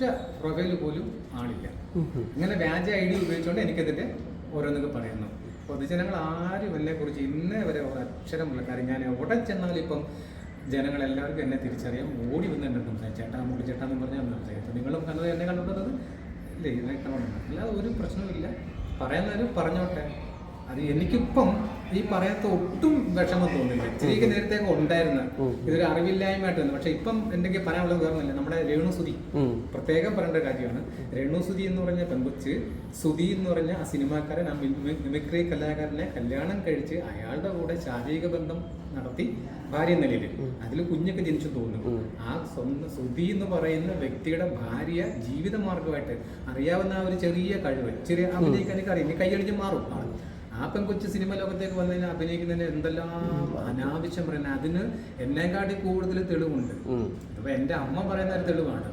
ഒരൊറ്റ പ്രൊഫൈൽ പോലും ആളില്ല. ഇങ്ങനെ വ്യാജ ഐ ഡി ഉപയോഗിച്ചുകൊണ്ട് എനിക്കതിന്റെ ഓരോന്നൊക്കെ പറയുന്നു. പൊതുജനങ്ങൾ ആരും എന്നെ കുറിച്ച് ഇന്നേ വരെ അക്ഷരമുള്ള കാര്യം ഞാൻ എവിടെ ചെന്നാലും ഇപ്പം ജനങ്ങൾ എല്ലാവർക്കും എന്നെ തിരിച്ചറിയാം. ഓടി വന്ന് എന്നെ സംസാരിച്ചു ചേട്ടാ മുടി ചേട്ടാ എന്ന് പറഞ്ഞാൽ സംസാരിച്ചു നിങ്ങളും കണ്ടത് എന്നെ കണ്ടിട്ടുള്ളത് ഇല്ലേ കാണുന്നുണ്ട് അല്ലാതെ ഒരു പ്രശ്നവുമില്ല. പറയുന്നവർ പറഞ്ഞോട്ടെ. അത് എനിക്കിപ്പം ഈ പറയാത്ത ഒട്ടും വിഷമം തോന്നില്ല. ഇച്ചിരിക്ക് നേരത്തേക്ക് ഉണ്ടായിരുന്നു. ഇതൊരു അറിവില്ലായ്മയായിട്ട് വന്നു പക്ഷെ ഇപ്പം എന്തെങ്കിലും പറയാനുള്ളത് വേറൊന്നുമില്ല നമ്മുടെ രേണുസുതി. പ്രത്യേകം പറയേണ്ട കാര്യമാണ്. രേണുസുതി എന്ന് പറഞ്ഞ പെൺകുച്ച് സുതി എന്ന് പറഞ്ഞ ആ സിനിമാക്കാരൻ ആ മിമി- മിമിക്രി കലാകാരനെ കല്യാണം കഴിച്ച് അയാളുടെ കൂടെ ശാരീരിക ബന്ധം നടത്തി ഭാര്യ നിലയിൽ അതിൽ കുഞ്ഞൊക്കെ ജനിച്ചു തോന്നുന്നു. ആ സ്വന്തം സുതി എന്ന് പറയുന്ന വ്യക്തിയുടെ ഭാര്യ ജീവിത മാർഗമായിട്ട് അറിയാവുന്ന ആ ഒരു ചെറിയ കഴിവ് ചെറിയ അഭിനയിക്കാനൊക്കെ അറിയാം കൈയടിച്ച് മാറും ആ പെൺകൊച്ചു സിനിമ ലോകത്തേക്ക് വന്നതിന് അഭിനയിക്കുന്നതിന് എന്തെല്ലാം അനാവശ്യം പറയുന്നത് അതിന് എന്നെക്കാട്ടി കൂടുതൽ തെളിവുണ്ട്. അപ്പൊ എന്റെ അമ്മ പറയുന്ന ഒരു തെളിവാണ്.